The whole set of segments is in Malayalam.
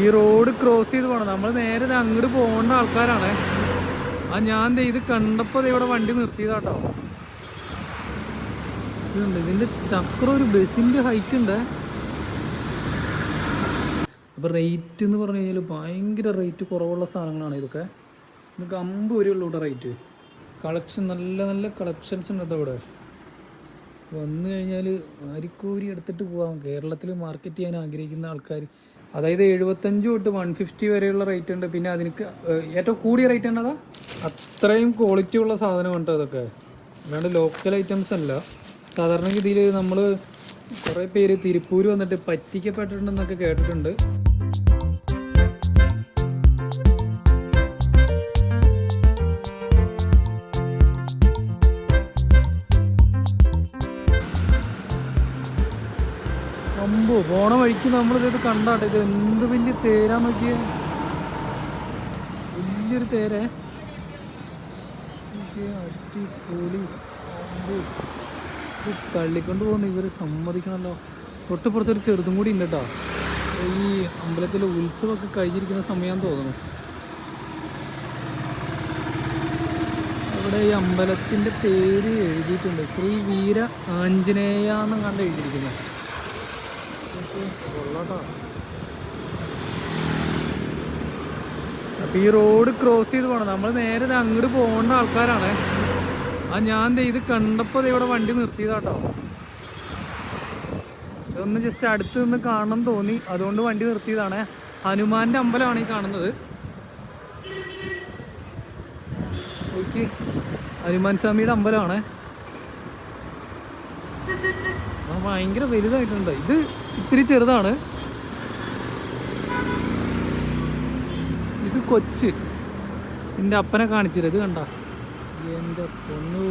ഈ റോഡ് ക്രോസ് ചെയ്ത് പോകണം നമ്മൾ നേരെ അങ്ങോട്ട് പോകേണ്ട ആൾക്കാരാണ്. ആ ഞാൻ ഇത് കണ്ടപ്പോൾ ഇവിടെ വണ്ടി നിർത്തിയതാട്ടോ. ഇതുണ്ട്. ഇതിന്റെ ചക്രം ഒരു ബസ്സിന്റെ ഹൈറ്റ് ഉണ്ട്. അപ്പോൾ റേറ്റ് എന്ന് പറഞ്ഞു കഴിഞ്ഞാൽ ഭയങ്കര റേറ്റ് കുറവുള്ള സാധനങ്ങളാണ് ഇതൊക്കെ. നമുക്ക് അമ്പത് വരെയുള്ളൂ ഇവിടെ റേറ്റ് കളക്ഷൻ നല്ല നല്ല കളക്ഷൻസ് ഉണ്ട് ഇവിടെ. വന്നു കഴിഞ്ഞാൽ അരിക്കോരി എടുത്തിട്ട് പോകാം കേരളത്തിൽ മാർക്കറ്റ് ചെയ്യാൻ ആഗ്രഹിക്കുന്ന ആൾക്കാർ അതായത് എഴുപത്തഞ്ച് തൊട്ട് വൺ ഫിഫ്റ്റി വരെയുള്ള റേറ്റ് ഉണ്ട്. പിന്നെ അതിന് ഏറ്റവും കൂടിയ റേറ്റ് എന്നതാ? അത്രയും ക്വാളിറ്റി ഉള്ള സാധനം കേട്ടോ അതൊക്കെ. അല്ലാണ്ട് ലോക്കൽ ഐറ്റംസ് അല്ല. സാധാരണ രീതിയിൽ നമ്മൾ കുറേ പേര് തിരുപ്പൂർ വന്നിട്ട് പറ്റിക്കപ്പെട്ടിട്ടുണ്ടെന്നൊക്കെ കേട്ടിട്ടുണ്ട്. വഴിക്ക് നമ്മളിത് കണ്ടാട്ടെ ഇത് എന്ത് വലിയ തേരാ നോക്കിയ. വലിയൊരു തേരേ. അടിപൊളി. ഇത് തള്ളിക്കൊണ്ട് പോകുന്ന ഇവർ സമ്മതിക്കണല്ലോ. തൊട്ടുപുറത്തൊരു ചെറുതും കൂടി ഉണ്ട് കേട്ടോ ഈ അമ്പലത്തിലെ ഉത്സവമൊക്കെ കഴിഞ്ഞിരിക്കുന്ന സമയം തോന്നുന്നു. ഇവിടെ ഈ അമ്പലത്തിന്റെ പേര് എഴുതിയിട്ടുണ്ട്. ശ്രീ വീര ആഞ്ജനേയ എന്നും കണ്ട് എഴുതിയിരിക്കുന്നത് അപ്പൊ ഈ റോഡ് ക്രോസ് ചെയ്ത് പോകണം നമ്മൾ നേരെ അങ്ങോട്ട് പോകേണ്ട ആൾക്കാരാണ്. ആ ഞാൻ ഇത് കണ്ടപ്പോൾ ദേ ഇവിടെ വണ്ടി നിർത്തിയതാട്ടോ. ഇതൊന്ന് ജസ്റ്റ് അടുത്ത് നിന്ന് കാണണം തോന്നി. അതുകൊണ്ട് വണ്ടി നിർത്തിയതാണ്. ഹനുമാന്റെ അമ്പലമാണ് ഈ കാണുന്നത്. ഹനുമാൻ സ്വാമിയുടെ അമ്പലമാണ്. ഭയങ്കര വലുതായിട്ടുണ്ട്. ഇത് ഇത്തിരി ചെറുതാണ്. ഇത് കൊച്ച്. എന്റെ അപ്പനെ കാണിച്ചില്ല? ഇത് കണ്ട? എന്റെ പൊന്നു.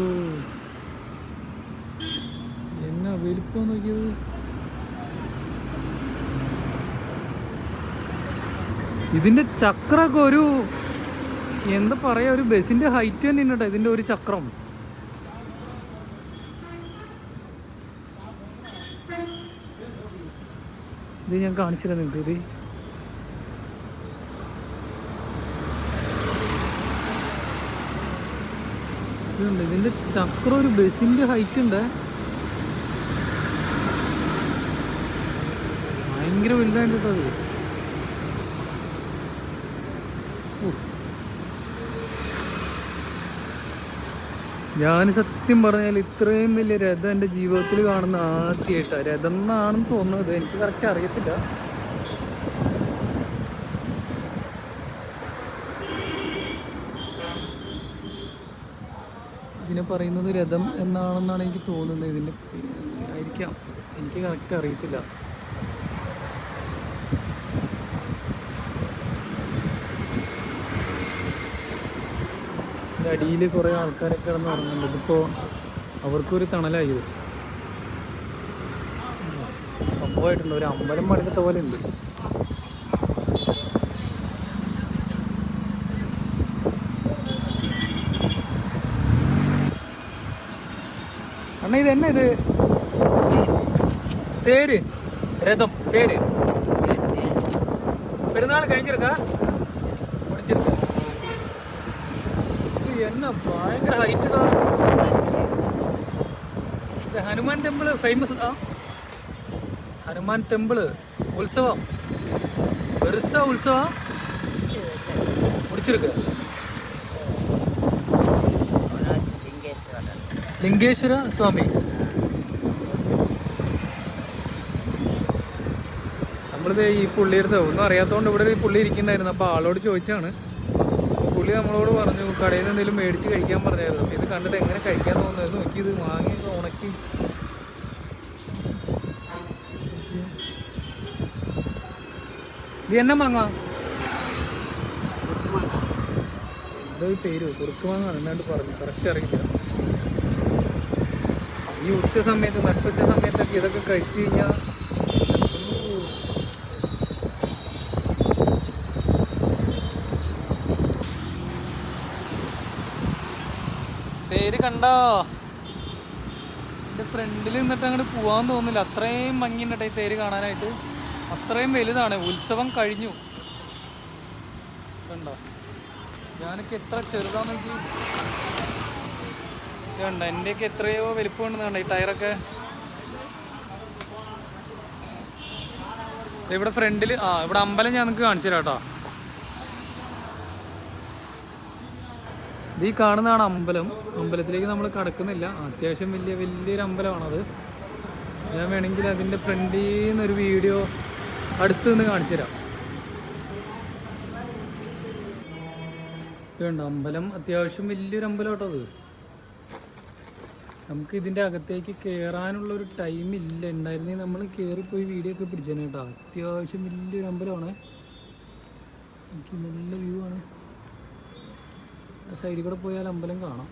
എന്നാ വലിപ്പം നോക്കിയത്? ഇതിന്റെ ചക്രമൊക്കെ ഒരു എന്താ പറയാ ഒരു ബസ്സിന്റെ ഹൈറ്റ് തന്നെ ഉണ്ട് ഇതിന്റെ ഒരു ചക്രം. ഇത് ഞാൻ കാണിച്ചില്ല നിങ്ങൾക്ക് ഇത്. ഇതുണ്ട് ഇതിന്റെ ചക്രം ഒരു ബസ്സിന്റെ ഹൈറ്റ് ഉണ്ട്. ഭയങ്കര വലുതായിട്ട് കേട്ടോ അത്. ഞാൻ സത്യം പറഞ്ഞാൽ ഇത്രയും വലിയ രഥം എന്റെ ജീവിതത്തിൽ കാണുന്ന ആദ്യമായിട്ടാണ് രഥം എന്നാണെന്ന് തോന്നുന്നത് എനിക്ക് കറക്റ്റ് അറിയത്തില്ല. ഇതിനെ പറയുന്നത് രഥം എന്നാണെന്നാണ് എനിക്ക് തോന്നുന്നത്. ഇതിന്റെ ആയിരിക്കാം. എനിക്ക് കറക്റ്റ് അറിയത്തില്ല. അതിന്റെ അടിയിൽ കുറേ ആൾക്കാരൊക്കെ കിടന്ന് ഉറങ്ങുന്നുണ്ട്. ഇതിപ്പോൾ അവർക്കൊരു തണലായി സംഭവമായിട്ടുണ്ട്. ഒരു അമ്പലം പണിതത്തെ പോലെ ഉണ്ട്. ഇത് എന്നെ ഇത്? തേര്. രഥം തേര്. പെരുന്നാൾ കഴിഞ്ഞിരിക്കാ முடிச்சிருக்கு இது என்ன பயங்கர ஹைட்டு தான் இந்த ஹனுமான் டெம்பிள் ஃபேமஸ் தான் ஹனுமான் டெம்பிள் உற்சவம் பெருசா உற்சவம் முடிச்சிருக்கு ലിംഗേശ്വര സ്വാമി നമ്മളിത് ഈ പുള്ളിയെടുത്ത് ഒന്നും അറിയാത്തതുകൊണ്ട് ഇവിടെ ഒരു പുള്ളി ഇരിക്കുന്നുണ്ടായിരുന്നു അപ്പോൾ ആളോട് ചോദിച്ചാണ് അപ്പോൾ പുള്ളി നമ്മളോട് പറഞ്ഞു കടയിൽ നിന്ന് എന്തെങ്കിലും മേടിച്ച് കഴിക്കാൻ പറഞ്ഞായിരുന്നു. ഇത് കണ്ടിട്ട് എങ്ങനെ കഴിക്കാൻ തോന്നുന്നത് നോക്കി ഇത് വാങ്ങി ഉണക്കി. ഇത് എന്നെ മാങ്ങ? എന്തോ പേര് കുറുക്ക് മാങ്ങ എന്നാണ്ട് പറഞ്ഞു. കറക്റ്റ് അറിയില്ല. ഈ ഉച്ച സമയത്ത് നട്ടുച്ച സമയത്തൊക്കെ ഇതൊക്കെ കഴിച്ചു കഴിഞ്ഞാൽ പേര് കണ്ടോ? എന്റെ ഫ്രണ്ടിൽ നിന്നിട്ട് അങ്ങോട്ട് പോകാൻ തോന്നില്ല അത്രയും ഭംഗിയുണ്ട് ഈ തേര് കാണാനായിട്ട്. അത്രയും വലുതാണ്. ഉത്സവം കഴിഞ്ഞു. കണ്ടോ? ഞാനൊക്കെ എത്ര ചെറുതാന്ന് നോക്കി ഇത് കണ്ടോ എന്റെയൊക്കെ എത്രയോ വലിപ്പമുണ്ടെന്ന് കണ്ടോ? ഈ ടയറൊക്കെ. ഇവിടെ ഫ്രണ്ടിൽ ആ ഇവിടെ അമ്പലം ഞാൻ നിങ്ങൾക്ക് കാണിച്ചു തരാം കേട്ടോ ഇത് ഈ കാണുന്നതാണ് അമ്പലം. അമ്പലത്തിലേക്ക് നമ്മൾ കടക്കുന്നില്ല. അത്യാവശ്യം വലിയ വലിയൊരു അമ്പലമാണത് ഞാൻ വേണമെങ്കിൽ അതിന്റെ ഫ്രണ്ടിൽ നിന്നൊരു വീഡിയോ അടുത്ത് നിന്ന് കാണിച്ചു തരാം. ഇതുണ്ട് അമ്പലം അത്യാവശ്യം വലിയൊരു അമ്പലം കേട്ടോ അത്. നമുക്ക് ഇതിന്റെ അകത്തേക്ക് കയറാനുള്ള ഒരു ടൈം ഇല്ല. ഉണ്ടായിരുന്നെങ്കിൽ നമ്മൾ കയറിപ്പോയി വീഡിയോ ഒക്കെ പിടിച്ചേനെ കേട്ടോ. അത്യാവശ്യം വലിയൊരു അമ്പലമാണ്. എനിക്ക് നല്ല വ്യൂ ആണ്. സൈഡിൽ കൂടെ പോയാൽ അമ്പലം കാണാം.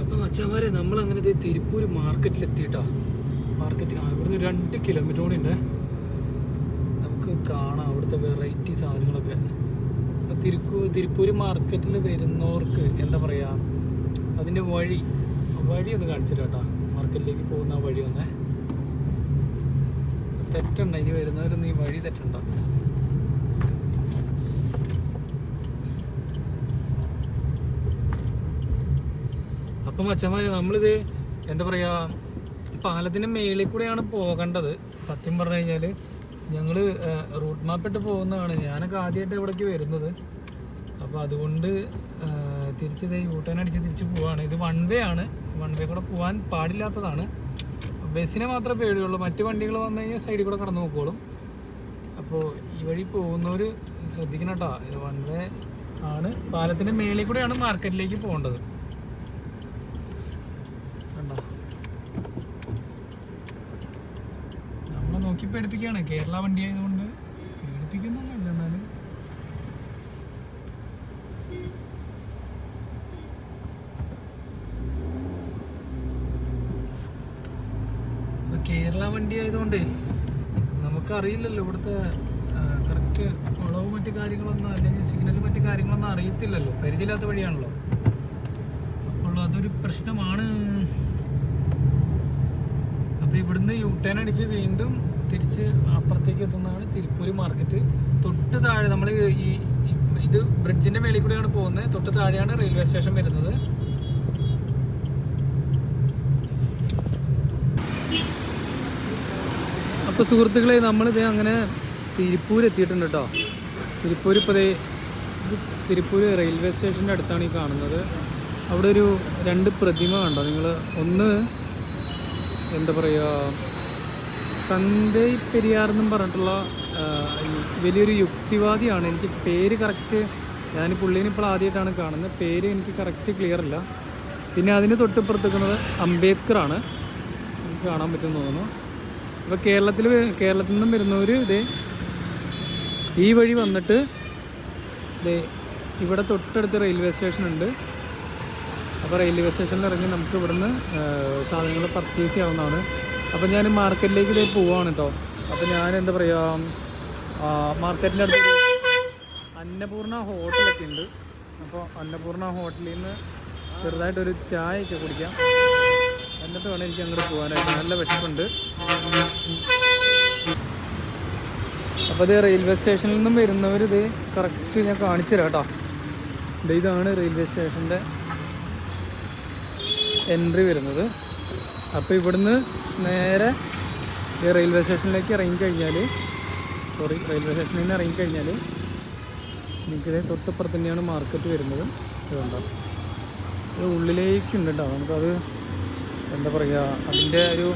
അപ്പം അച്ഛന്മാരെ ദേ തിരുപ്പൂർ മാർക്കറ്റിൽ എത്തിയിട്ടാ മാർക്കറ്റ് ഇവിടുന്ന് രണ്ട് കിലോമീറ്റർ കൂടി ഉണ്ട്. നമുക്ക് കാണാം അവിടുത്തെ വെറൈറ്റി സാധനങ്ങളൊക്കെ. അപ്പം തിരുപ്പൂർ തിരുപ്പൂർ മാർക്കറ്റിൽ വരുന്നവർക്ക് എന്താ പറയുക അതിന്റെ വഴി വഴി ഒന്ന് കാണിച്ചിട്ട് മാർക്കറ്റിലേക്ക് പോകുന്ന വഴി ഒന്ന്. തെറ്റുണ്ട്? ഇനി വരുന്നവരൊന്നും ഈ വഴി തെറ്റുണ്ടോ? അപ്പം അച്ഛന്മാര് നമ്മളിത് എന്താ പറയുക പാലത്തിന്റെ മേളിൽ കൂടെയാണ് പോകേണ്ടത്. സത്യം പറഞ്ഞു കഴിഞ്ഞാൽ ഞങ്ങൾ റൂട്ട് മാപ്പ് ഇട്ട് പോകുന്നതാണ്. ഞാനൊക്കെ ആദ്യമായിട്ട് ഇവിടേക്ക് വരുന്നത്. അപ്പോൾ അതുകൊണ്ട് തിരിച്ച് ഇത് യൂട്ടേൺ അടിച്ച് തിരിച്ച് പോവാണ്. ഇത് വൺ വേ ആണ്. വൺ വേ കൂടെ പോകാൻ പാടില്ലാത്തതാണ്. ബസ്സിനെ മാത്രമേ പേടിയുള്ളൂ. മറ്റ് വണ്ടികൾ വന്നു കഴിഞ്ഞാൽ സൈഡിൽ കൂടെ കടന്നു നോക്കോളും അപ്പോൾ ഈ വഴി പോകുന്നവർ ശ്രദ്ധിക്കണം കേട്ടോ. വൺ വേ ആണ്. പാലത്തിന്റെ മേളിൽ കൂടെയാണ് മാർക്കറ്റിലേക്ക് പോകേണ്ടത് കണ്ടോ നമ്മളെ നോക്കി പേടിപ്പിക്കുകയാണ്. കേരള വണ്ടി ആയതുകൊണ്ട് പേടിപ്പിക്കുന്നൊന്നുമില്ല എന്നാലും. കേരള വണ്ടി ആയതുകൊണ്ട് നമുക്കറിയില്ലല്ലോ ഇവിടുത്തെ കറക്റ്റ് വളവ് മറ്റു കാര്യങ്ങളൊന്നും അല്ലെങ്കിൽ സിഗ്നൽ മറ്റു കാര്യങ്ങളൊന്നും അറിയത്തില്ലല്ലോ. പരിചയമില്ലാത്ത വഴിയാണല്ലോ. അപ്പോൾ അതൊരു പ്രശ്നമാണ്. അപ്പോൾ ഇവിടുന്ന് യു ടേൺ അടിച്ച് വീണ്ടും തിരിച്ച് അപ്പുറത്തേക്ക് എത്തുന്നതാണ് തിരുപ്പൂര് മാർക്കറ്റ്. തൊട്ട് താഴെ നമ്മൾ ഈ ഇത് ബ്രിഡ്ജിന്റെ മേളിൽ കൂടെയാണ് പോകുന്നത്. തൊട്ട് താഴെയാണ് റെയിൽവേ സ്റ്റേഷൻ വരുന്നത്. അപ്പോൾ സുഹൃത്തുക്കളെ നമ്മളിത് അങ്ങനെ തിരുപ്പൂർ എത്തിയിട്ടുണ്ട് കേട്ടോ തിരുപ്പൂർ ഇപ്പോൾ തിരുപ്പൂർ റെയിൽവേ സ്റ്റേഷന്റെ അടുത്താണ് ഈ കാണുന്നത്. അവിടെ ഒരു രണ്ട് പ്രതിമ കണ്ടോ? നിങ്ങൾ ഒന്ന് എന്താ പറയുക തന്തൈ പെരിയാർ എന്നും പറഞ്ഞിട്ടുള്ള വലിയൊരു യുക്തിവാദിയാണ്. എനിക്ക് പേര് കറക്റ്റ് ഞാൻ പുള്ളീനെ ഇപ്പോൾ ആദ്യമായിട്ടാണ് കാണുന്നത്. പേര് എനിക്ക് കറക്റ്റ് ക്ലിയർ അല്ല. പിന്നെ അതിന് തൊട്ടിപ്പുറത്തേക്കുന്നത് അംബേദ്കറാണ്. എനിക്ക് കാണാൻ പറ്റുമെന്ന് തോന്നുന്നു. അപ്പോൾ കേരളത്തിൽ കേരളത്തിൽ നിന്നും വരുന്നവർ ഇതേ ഈ വഴി വന്നിട്ട് ഇതേ ഇവിടെ തൊട്ടടുത്ത് റെയിൽവേ സ്റ്റേഷൻ ഉണ്ട്. അപ്പോൾ റെയിൽവേ സ്റ്റേഷനിൽ ഇറങ്ങി നമുക്ക് ഇവിടുന്ന് സാധനങ്ങൾ പർച്ചേസ് ചെയ്യാവുന്നതാണ്. അപ്പോൾ ഞാൻ മാർക്കറ്റിലേക്ക് ഇതേ പോവാണ് കേട്ടോ അപ്പോൾ ഞാൻ എന്താ പറയുക മാർക്കറ്റിന്റെ അടുത്ത് അന്നപൂർണ ഹോട്ടലൊക്കെ ഉണ്ട്. അപ്പോൾ അന്നപൂർണ ഹോട്ടലിൽ നിന്ന് ചെറുതായിട്ടൊരു ചായയൊക്കെ കുടിക്കാം. എന്നിട്ട് വേണം എനിക്ക് അങ്ങോട്ട് പോകാനായിട്ട് നല്ല വിശപ്പുണ്ട്. അപ്പോൾ ഇത് റെയിൽവേ സ്റ്റേഷനിൽ നിന്നും വരുന്നവർ ഇത് കറക്റ്റ് ഞാൻ കാണിച്ചു തരാം കേട്ടോ. ഇതാണ് റെയിൽവേ സ്റ്റേഷന്റെ എൻട്രി വരുന്നത്. അപ്പോൾ ഇവിടുന്ന് നേരെ ഈ റെയിൽവേ സ്റ്റേഷനിലേക്ക് ഇറങ്ങി കഴിഞ്ഞാൽ സോറി റെയിൽവേ സ്റ്റേഷനിൽ നിന്ന് ഇറങ്ങി കഴിഞ്ഞാൽ എനിക്കിത് തൊട്ടപ്പുറത്ത് തന്നെയാണ് മാർക്കറ്റ് വരുന്നത്. ഇതുണ്ടോ ഇത് ഉള്ളിലേക്കുണ്ട് കേട്ടോ നമുക്കത് എന്താ പറയുക അതിന്റെ ഒരു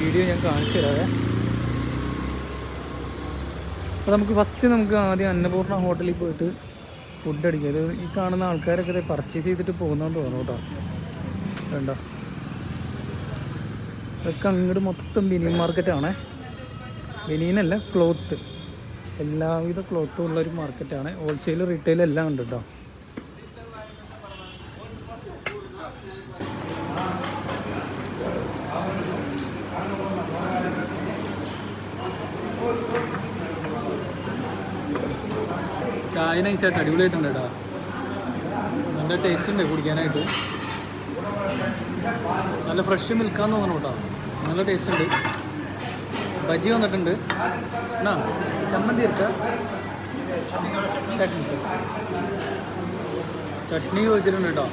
വീഡിയോ ഞാൻ കാണിച്ചു തരാവേ. അപ്പോൾ നമുക്ക് ഫസ്റ്റ് നമുക്ക് ആദ്യം അന്നപൂർണ ഹോട്ടലിൽ പോയിട്ട് ഫുഡ് അടിക്കുക ഈ കാണുന്ന ആൾക്കാരൊക്കെ പർച്ചേസ് ചെയ്തിട്ട് പോകുന്നതെന്ന് തോന്നുന്നു കേട്ടോ വേണ്ട ഇതൊക്കെ അങ്ങോട്ട് മൊത്തം ബനിയൻ മാർക്കറ്റാണ് ബനിയനല്ല ക്ലോത്ത് എല്ലാവിധ ക്ലോത്തും ഉള്ളൊരു മാർക്കറ്റാണ് ഹോൾസെയിൽ റീറ്റെയിൽ എല്ലാം ഉണ്ട് കേട്ടോ ചായ നൈസായിട്ട് അടിപൊളിയായിട്ടുണ്ട് കേട്ടോ നല്ല ടേസ്റ്റ് ഉണ്ട് കുടിക്കാനായിട്ട്. നല്ല ഫ്രഷ് മിൽക്കാന്ന് തോന്നുന്നു കേട്ടോ നല്ല ടേസ്റ്റ് ഉണ്ട്. ബജി വന്നിട്ടുണ്ട്. എന്നാ ചമ്മന്തി എടുക്ക. ചട്നി. ചട്നി ചോദിച്ചിട്ടുണ്ട് കേട്ടോ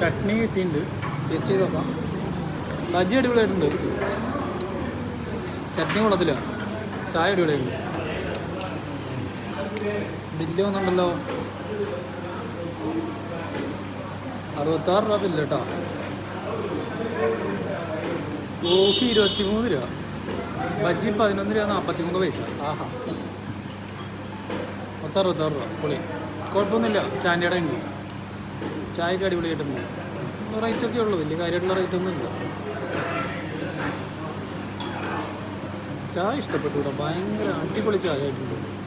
ചട്നി കിട്ടിയിട്ടുണ്ട്. ടേസ്റ്റ് ചെയ്ത് നോക്കാം. ബജി അടിപൊളിയായിട്ടുണ്ട്. ചട്നി കൊള്ളത്തില്ല. ചായ അടിപൊളിയായിട്ടുണ്ട്. ബില്ല് വന്നുണ്ടല്ലോ അറുപത്താറ് രൂപ ബില്ല് കേട്ടോ. കോഫി ഇരുപത്തി മൂന്ന് രൂപ. ബജി പതിനൊന്ന് രൂപ നാൽപ്പത്തി മൂന്ന് പൈസ. ആഹാ. മൊത്തം അറുപത്താറ് രൂപ. പുളി കുഴപ്പമൊന്നുമില്ല. സ്റ്റാൻഡേർഡ് ഉണ്ട് ചായക്ക് അടിപൊളിയായിട്ടുണ്ട് റേറ്റ് ഒക്കെ ഉള്ളൂ. വലിയ കാര്യമായിട്ടുള്ള റേറ്റ് ഒന്നും ഇല്ല. ചായ ഇഷ്ടപ്പെട്ടു കേട്ടോ. ഭയങ്കര അടിപൊളി ചായ ആയിട്ടുണ്ട്.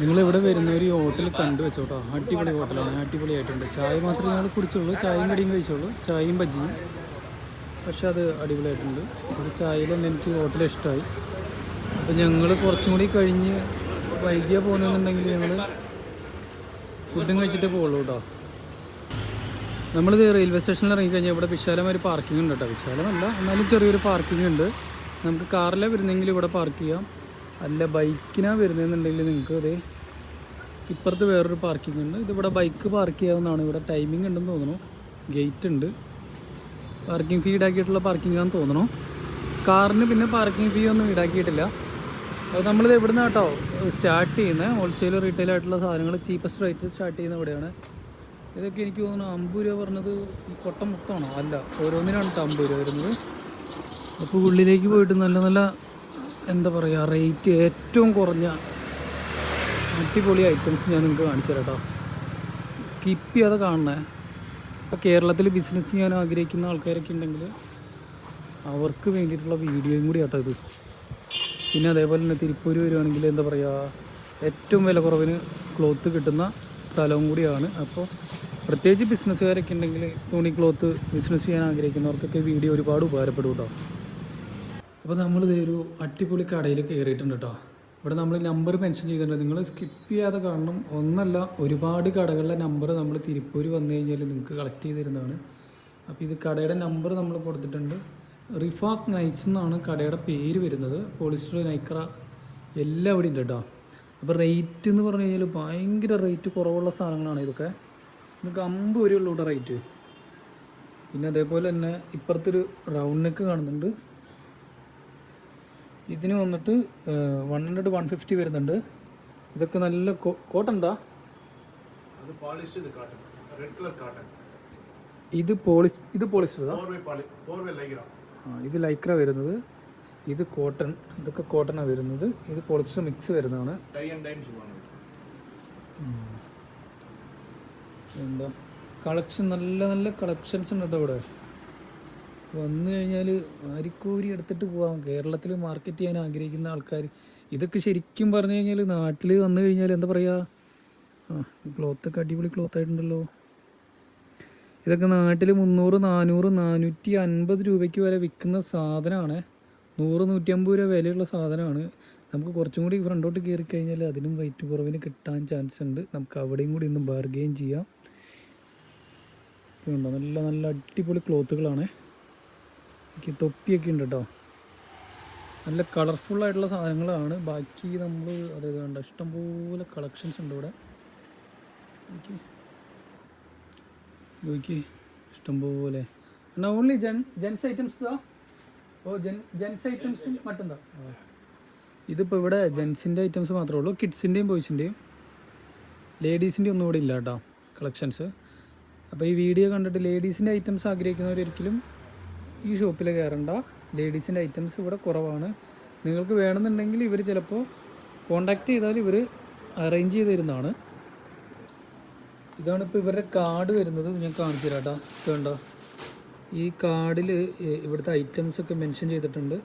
നിങ്ങൾ ഇവിടെ വരുന്ന ഒരു ഹോട്ടൽ കണ്ടു വെച്ചോട്ടോ. അടിപൊളി ഹോട്ടലാണ് അടിപൊളിയായിട്ടുണ്ട്. ചായ മാത്രമേ ഞങ്ങൾ കുടിച്ചുള്ളൂ ചായയും കടിയും കഴിച്ചുള്ളൂ ചായയും ബജ്ജിയും. പക്ഷെ അത് അടിപൊളിയായിട്ടുണ്ട്. അത് ചായയിലൊന്നും എനിക്ക് ഹോട്ടൽ ഇഷ്ടമായി. അപ്പോൾ ഞങ്ങൾ കുറച്ചും കൂടി കഴിഞ്ഞ് വൈകിയ പോകുന്നുണ്ടെങ്കിൽ ഞങ്ങൾ ഫുഡും കഴിച്ചിട്ടേ പോകുള്ളൂ കേട്ടോ. നമ്മളിത് റെയിൽവേ സ്റ്റേഷനിൽ ഇറങ്ങിക്കഴിഞ്ഞാൽ ഇവിടെ വിശാലമായ ഒരു പാർക്കിംഗ് ഉണ്ട് കേട്ടോ. വിശാലമല്ല എന്നാലും ചെറിയൊരു പാർക്കിംഗ് ഉണ്ട്. നമുക്ക് കാറിലാണ് വരുന്നെങ്കിൽ ഇവിടെ പാർക്ക് ചെയ്യാം. അല്ല ബൈക്കിനാണ് വരുന്നതെന്നുണ്ടെങ്കിൽ നിങ്ങൾക്ക് അതെ ഇപ്പുറത്ത് വേറൊരു പാർക്കിംഗ് ഉണ്ട്. ഇതിവിടെ ബൈക്ക് പാർക്ക് ചെയ്യാവുന്നതാണ്. ഇവിടെ ടൈമിംഗ് ഉണ്ടെന്ന് തോന്നുന്നു. ഗേറ്റ് ഉണ്ട്. പാർക്കിംഗ് ഫീ ഈടാക്കിയിട്ടുള്ള പാർക്കിംഗ് ആണെന്ന് തോന്നുന്നു. കാറിന് പിന്നെ പാർക്കിംഗ് ഫീ ഒന്നും ഈടാക്കിയിട്ടില്ല. അത് നമ്മളിത് എവിടുന്ന കേട്ടോ സ്റ്റാർട്ട് ചെയ്യുന്നത് ഹോൾസെയിൽ റീറ്റെയിൽ ആയിട്ടുള്ള സാധനങ്ങൾ ചീപ്പസ്റ്റ് റേറ്റ് സ്റ്റാർട്ട് ചെയ്യുന്ന ഇവിടെയാണ് ഇതൊക്കെ എനിക്ക് തോന്നുന്നു അമ്പത് രൂപ പറഞ്ഞത് ഈ കൊട്ട മൊത്തമാണോ? അല്ല ഓരോന്നിനാണ് കേട്ടോ അമ്പത് രൂപ വരുന്നത്. അപ്പോൾ ഉള്ളിലേക്ക് പോയിട്ട് നല്ല നല്ല എന്താ പറയുക റേറ്റ് ഏറ്റവും കുറഞ്ഞ അടിപൊളി ഐറ്റംസ് ഞാൻ നിങ്ങൾക്ക് കാണിച്ചു തരാം സ്കിപ്പ് ചെയ്യാതെ കാണണേ. ഇപ്പോൾ കേരളത്തിൽ ബിസിനസ് ചെയ്യാൻ ആഗ്രഹിക്കുന്ന ആൾക്കാരൊക്കെ ഉണ്ടെങ്കിൽ അവർക്ക് വേണ്ടിയിട്ടുള്ള വീഡിയോയും കൂടി ആട്ടോ ഇത്. പിന്നെ അതേപോലെ തന്നെ തിരുപ്പൂർ വരുവാണെങ്കിൽ എന്താ പറയുക ഏറ്റവും വില കുറവിന് ക്ലോത്ത് കിട്ടുന്ന സ്ഥലവും കൂടിയാണ്. അപ്പോൾ പ്രത്യേകിച്ച് ബിസിനസ്സുകാരൊക്കെ ഉണ്ടെങ്കിൽ തുണി ക്ലോത്ത് ബിസിനസ് ചെയ്യാൻ ആഗ്രഹിക്കുന്നവർക്കൊക്കെ വീഡിയോ ഒരുപാട് ഉപകാരപ്പെടും കേട്ടോ അപ്പോൾ നമ്മളിത് ഒരു അടിപൊളി കടയിൽ കയറിയിട്ടുണ്ട് കേട്ടോ ഇവിടെ നമ്മൾ നമ്പർ മെൻഷൻ ചെയ്തിട്ടുണ്ട്. നിങ്ങൾ സ്കിപ്പ് ചെയ്യാതെ കാണണം. ഒന്നല്ല ഒരുപാട് കടകളുടെ നമ്പർ നമ്മൾ തിരുപ്പൂർ വന്നു കഴിഞ്ഞാൽ നിങ്ങൾക്ക് കളക്ട് ചെയ്ത് തരുന്നതാണ് അപ്പോൾ ഇത് കടയുടെ നമ്പർ നമ്മൾ കൊടുത്തിട്ടുണ്ട്. റിഫാക്ക് നൈറ്റ്സ് എന്നാണ് കടയുടെ പേര് വരുന്നത്. പോളിസ്റ്റർ നൈക്ര എല്ലാം ഇവിടെ ഉണ്ട് കേട്ടോ അപ്പോൾ റേറ്റ് എന്ന് പറഞ്ഞു കഴിഞ്ഞാൽ ഭയങ്കര റേറ്റ് കുറവുള്ള സാധനങ്ങളാണ് ഇതൊക്കെ. നിങ്ങൾക്ക് അമ്പത് ഇവിടെ റേറ്റ് പിന്നെ അതേപോലെ തന്നെ ഇപ്പുറത്തൊരു റൗണ്ട് നെക്ക് കാണുന്നുണ്ട്. ഇതിന് വന്നിട്ട് വൺ ഹൺഡ്രഡ് വൺ ഫിഫ്റ്റി വരുന്നുണ്ട്. ഇതൊക്കെ നല്ല കോട്ടണ്ടാ? ഇത് പോളിസ് ഇത് പോളിഷ് ഇത് ലൈക്ര വരുന്നത്. ഇത് കോട്ടൺ ഇതൊക്കെ കോട്ടണാണ് വരുന്നത്. ഇത് പോളിസ്റ്റർ മിക്സ് വരുന്നതാണ്. എന്താ? കളക്ഷൻ നല്ല നല്ല കളക്ഷൻസ് ഉണ്ട് ഇവിടെ വന്നു കഴിഞ്ഞാൽ ആരിക്കോരി എടുത്തിട്ട് പോവാം. കേരളത്തിൽ മാർക്കറ്റ് ചെയ്യാൻ ആഗ്രഹിക്കുന്ന ആൾക്കാർ ഇതൊക്കെ ശരിക്കും പറഞ്ഞു കഴിഞ്ഞാൽ നാട്ടിൽ വന്നു കഴിഞ്ഞാൽ എന്താ പറയുക ആ ക്ലോത്തൊക്കെ അടിപൊളി ക്ലോത്ത് ആയിട്ടുണ്ടല്ലോ. ഇതൊക്കെ നാട്ടിൽ മുന്നൂറ് നാനൂറ് നാനൂറ്റി അൻപത് രൂപയ്ക്ക് വരെ വിൽക്കുന്ന സാധനമാണ് നൂറ് നൂറ്റമ്പത് രൂപ വിലയുള്ള സാധനമാണ് നമുക്ക് കുറച്ചും കൂടി ഫ്രണ്ടോട്ട് കയറി കഴിഞ്ഞാൽ അതിനും റേറ്റ് കുറവിന് കിട്ടാൻ ചാൻസ് ഉണ്ട്. നമുക്ക് അവിടെയും കൂടി ഒന്ന് ബാർഗെയിൻ ചെയ്യാം. നല്ല നല്ല അടിപൊളി ക്ലോത്തുകളാണ് എനിക്ക് തൊപ്പിയൊക്കെ ഉണ്ട് കേട്ടോ നല്ല കളർഫുൾ ആയിട്ടുള്ള സാധനങ്ങളാണ്. ബാക്കി നമ്മൾ അതായത് കണ്ട ഇഷ്ടംപോലെ കളക്ഷൻസ് ഉണ്ട് ഇവിടെ. ഓക്കെ നോക്കി. ഇഷ്ടംപോലെ. ഓൺലി ജെൻ ജെൻസ് ഐറ്റംസ് ഓ ജെൻ ജെൻസ് ഐറ്റംസ് മറ്റെന്താ ഇതിപ്പോൾ ഇവിടെ ജെൻസിന്റെ ഐറ്റംസ് മാത്രമേ ഉള്ളൂ. കിഡ്സിന്റെയും ബോയ്സിന്റെയും ലേഡീസിന്റെ ഒന്നും ഇവിടെ ഇല്ല കേട്ടോ കളക്ഷൻസ് അപ്പോൾ ഈ വീഡിയോ കണ്ടിട്ട് ലേഡീസിന്റെ ഐറ്റംസ് ആഗ്രഹിക്കുന്നവരൊരിക്കലും ഈ ഷോപ്പിൽ കയറണ്ട ലേഡീസിന്റെ ഐറ്റംസ് ഇവിടെ കുറവാണ്. നിങ്ങൾക്ക് വേണമെന്നുണ്ടെങ്കിൽ ഇവർ ചിലപ്പോൾ കോണ്ടാക്ട് ചെയ്താൽ ഇവർ അറേഞ്ച് ചെയ്ത് തരുന്നതാണ് ഇതാണിപ്പോൾ ഇവരുടെ കാർഡ് വരുന്നത്. ഞാൻ കാണിച്ചു തരാട്ടാ വേണ്ട ഈ കാർഡിൽ ഇവിടുത്തെ ഐറ്റംസ് ഒക്കെ മെൻഷൻ ചെയ്തിട്ടുണ്ട്.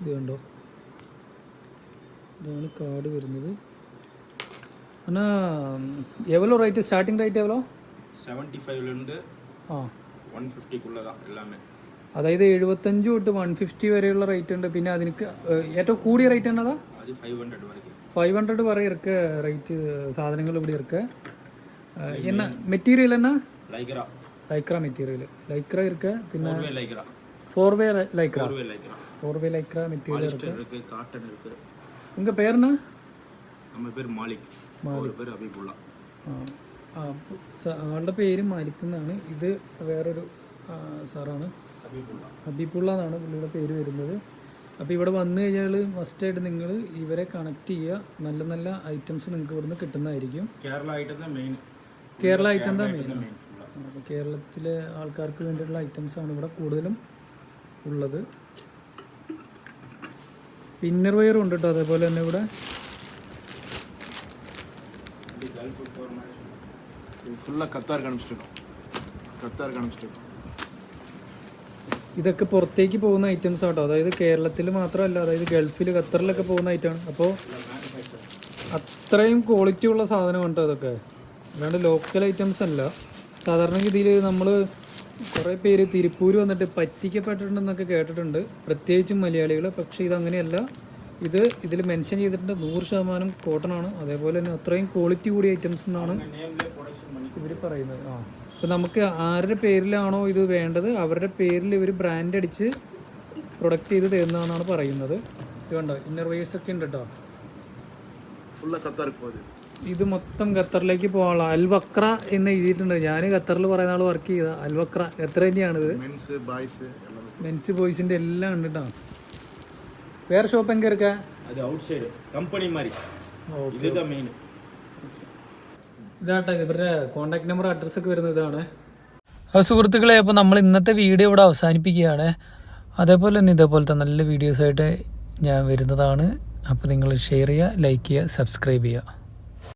ഇത് കണ്ടോ? ഇതാണ് കാർഡ് വരുന്നത്. എന്നാ എവലോ റേറ്റ് സ്റ്റാർട്ടിംഗ് റേറ്റ് എവലോ സെവന്റി ഫൈവിലുണ്ട് ആ. ஒன் ஃபிஃப்டிக்குள்ளே தான் எல்லாமே അതായത് എഴുപത്തഞ്ച് തൊട്ട് വൺ ഫിഫ്റ്റി വരെയുള്ള റേറ്റ് ഉണ്ട് പിന്നെ അതിന് ഏറ്റവും കൂടിയ റേറ്റ് എന്നതാ அது ஃபைவ் ஹண்ட்ரட் வரைக்கும் ஃபைவ் ஹண்ட்ரட் வரை இருக்க ரைட்டு சாதனங்கள் இப்படி இருக்கு அஹ், என்ன மெட்டீரியல் என்ன லைக்ரா லைக்ரா மெட்டீரியல் லைக்ரா இருக்கு பின்ன four way Lycra four way Lycra four way Lycra four way Lycra material இருக்கு பாலிஸ்டர் இருக்கு காட்டன் இருக்கு உங்கள் பேர் என்ன நம்ம பேர் மாலிக் அவர் பேர் அபிபுல்லா ആ ആ, സ- ആളുടെ പേര് മരിക്കുന്നതാണ് ഇത് വേറൊരു സാറാണ്. ഹബീബുള്ള എന്നാണ് പുള്ളിയുടെ പേര് വരുന്നത്. അപ്പോൾ ഇവിടെ വന്നു കഴിഞ്ഞാൽ ഫസ്റ്റായിട്ട് നിങ്ങൾ ഇവരെ കണക്ട് ചെയ്യുക. നല്ല നല്ല ഐറ്റംസ് നിങ്ങൾക്ക് ഇവിടെ നിന്ന് കിട്ടുന്നതായിരിക്കും. Kerala item main Kerala main കേരളത്തിലെ ആൾക്കാർക്ക് വേണ്ടിയിട്ടുള്ള ഐറ്റംസ് ആണ് ഇവിടെ കൂടുതലും ഉള്ളത്. ഇന്നർ വെയറും ഉണ്ട് കേട്ടോ അതേപോലെ തന്നെ ഇവിടെ. ഫുള്ള കത്താർ കാണിച്ചിട്ടുണ്ടോ ഇതൊക്കെ പുറത്തേക്ക് പോകുന്ന ഐറ്റംസ് ആട്ടോ അതായത് കേരളത്തിൽ മാത്രമല്ല അതായത് ഗൾഫിൽ ഖത്തറിലൊക്കെ പോകുന്ന ഐറ്റമാണ് അപ്പോൾ അത്രയും ക്വാളിറ്റി ഉള്ള സാധനം കേട്ടോ അതൊക്കെ. അല്ലാണ്ട് ലോക്കൽ ഐറ്റംസ് അല്ല. സാധാരണ രീതിയിൽ നമ്മൾ കുറേ പേര് തിരുപ്പൂര് വന്നിട്ട് പറ്റിക്കപ്പെട്ടിട്ടുണ്ടെന്നൊക്കെ കേട്ടിട്ടുണ്ട്. പ്രത്യേകിച്ചും മലയാളികൾ പക്ഷേ ഇതങ്ങനെയല്ല. ഇത് ഇതിൽ മെൻഷൻ ചെയ്തിട്ടുണ്ട് നൂറ് ശതമാനം കോട്ടൺ ആണ്. അതേപോലെ തന്നെ അത്രയും ക്വാളിറ്റി കൂടിയ ഐറ്റംസ് എന്നാണ് ഇവർ പറയുന്നത്. ആ. അപ്പോൾ നമുക്ക് ആരുടെ പേരിലാണോ ഇത് വേണ്ടത്? അവരുടെ പേരിൽ ഇവർ ബ്രാൻഡ് അടിച്ച് പ്രൊഡക്റ്റ് ചെയ്ത് തരുന്നതാണ് പറയുന്നത്. ഇത് കണ്ടോ? ഇന്നർ വൈസ് ഒക്കെ ഉണ്ട് കേട്ടോ ഇത് മൊത്തം ഖത്തറിലേക്ക് പോകാനുള്ള അൽവക്ര എന്ന് എഴുതിയിട്ടുണ്ട്. ഞാൻ ഖത്തറിൽ പറയുന്ന ആൾ വർക്ക് ചെയ്ത. അൽവക്ര എത്ര തന്നെയാണിത്? മെൻസ് ബോയ്സിന്റെ എല്ലാം ഉണ്ട് കേട്ടോ வேற ஷாப் எங்க இருக்கா அது அவுட் சைடு கம்பெனி மாதிரி இதுதான் மெயின் ഇതാട്ടെ ഇവരുടെ കോൺടാക്ട് നമ്പർ അഡ്രസ്സൊക്കെ വരുന്നത് ഇതാണ്. അപ്പോൾ സുഹൃത്തുക്കളെ അപ്പോൾ നമ്മൾ ഇന്നത്തെ വീഡിയോ ഇവിടെ അവസാനിപ്പിക്കുകയാണ്. അതേപോലെ തന്നെ ഇതേപോലത്തെ നല്ല വീഡിയോസായിട്ട് ഞാൻ വരുന്നതാണ്. അപ്പോൾ നിങ്ങൾ ഷെയർ ചെയ്യുക ലൈക്ക് ചെയ്യുക സബ്സ്ക്രൈബ് ചെയ്യുക.